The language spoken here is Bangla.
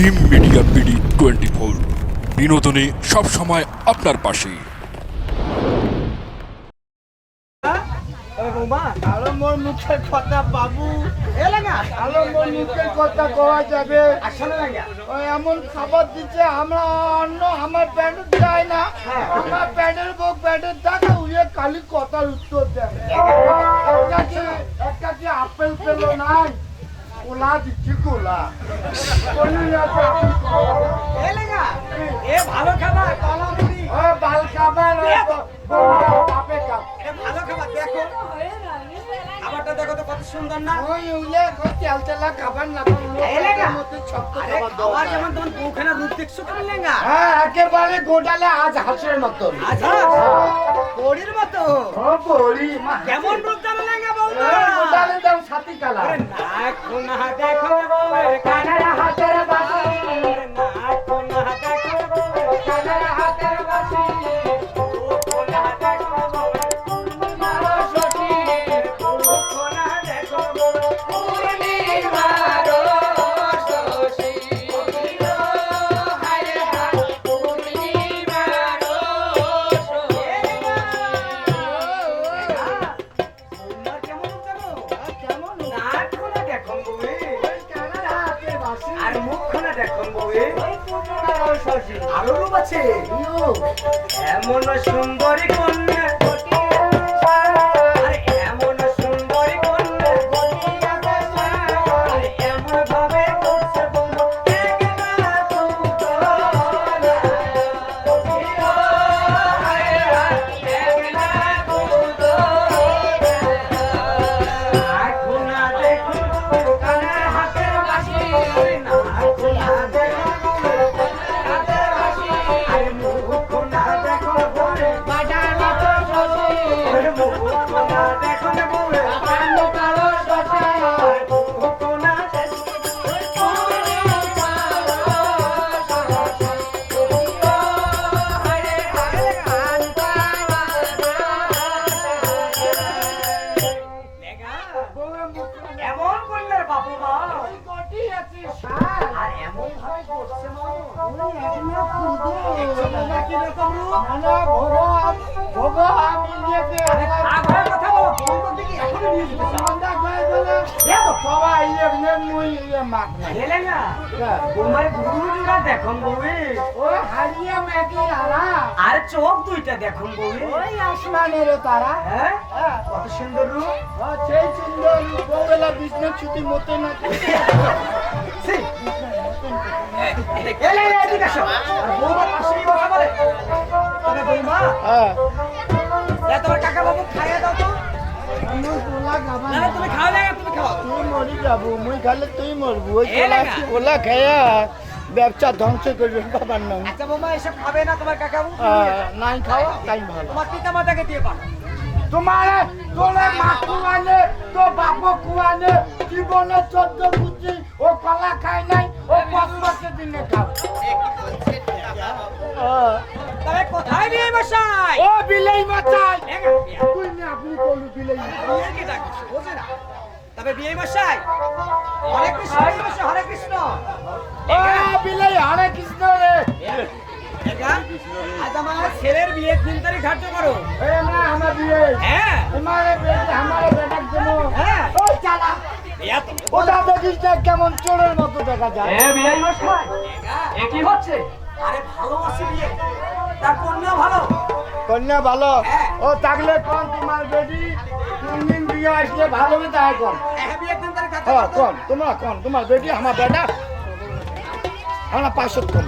Jim media BD twenty four বিনোদনে সবসময় আপনার পাশে। আলো মোর মুখের কথা বাবু। আলো মোর মুখের কথা কওয়া যাবে। আসলে লাগা ওই এমন খাবার দিচ্ছে আমরা অন্য আমার প্যান্ট যায় না। হ্যাঁ। আমার প্যান্টের বউ প্যান্টের টাকা উড়িয়ে খালি কথার উত্তর দেয়। একটা কি একটা কি আপেল পেল নাই? কোলা দিচ্ছি কোলা বলি আছে আপনি খাওয়া। এলাকা এ ভালো খাবার কলা সুন্দর না? ওই উলে তেল তেলা খাবার না এলাকা? লোকের মধ্যে শক্ত আরে খাবার। যেমন তোমার বউখানা রূপ দেখছ তুমি লেঙ্গা হ্যাঁ একেবারে গোটালে আজ হাসের মতো। আজ বড়ির মতো? ও বড়ি মা। কেমন রূপ জানো লেঙ্গা বউ এই গোটালে দাম সাথী কালা। আরে না কোনা দেখো বউয়ের কানের আরও রূপ আছে এমন সুন্দরী কন্যা আর চোখ দুইটা দেখুন বউয়ে ওই আসমানের তারা কত সুন্দর রূপ। সেই সুন্দর বউবেলা বিষ্ণু ছুটি মতো না হ্যাঁ। তোমার কাকা বাবু খাইয়ে দাও তো। তুমি খাও না তুমি খাও। তুই মরি যাব মুই খালে তুই মরবো। ওই লাগা। কোলা ব্যবসা ধ্বংস করবে বাবার নাম। আচ্ছা বৌমা এসব খাবে না তোমার কাকা বাবু নাই খাওয়া তাই ভালো। তোমার পিতা মাতাকে দিয়ে পাঠাও তোমার তোলে মা কুয়ানে তো বাপ কুয়ানে জীবনে চোদ্দ বুঝি ও কলা খায় নাই ও পাঁচ মাসের দিনে খাও হ্যাঁ। তবে বসাই ও বিলেই মাচাই তুই না আপনি কলু বিলেই বিয়ে কি ডাকিস? বোঝে না। তবে বিয়ে মশাই হরে কৃষ্ণ হরে কৃষ্ণ ও বিলেই হরে কৃষ্ণ রে। আজ আমার ছেলের বিয়ের দিন তারিখ ধার্য করো। না আমার বিয়ে। হ্যাঁ। তোমারে বেটা বেটার জন্য হ্যাঁ। ও চালা। ওটা দেখিস না কেমন চোরের মতো দেখা যায়। মশাই। এ কি হচ্ছে? আরে ভালোবাসি বিয়ে। তার কন্যা কন্যা ভালো। ও থাকলে কোন তোমার বেটি? তিন দিন বিয়ে আসলে ভালো হবে তাই কোন? হ্যাঁ কোন? তোমার কোন? তোমার বেটি, আমার বেটা? আমরা পাঁচশো কোন?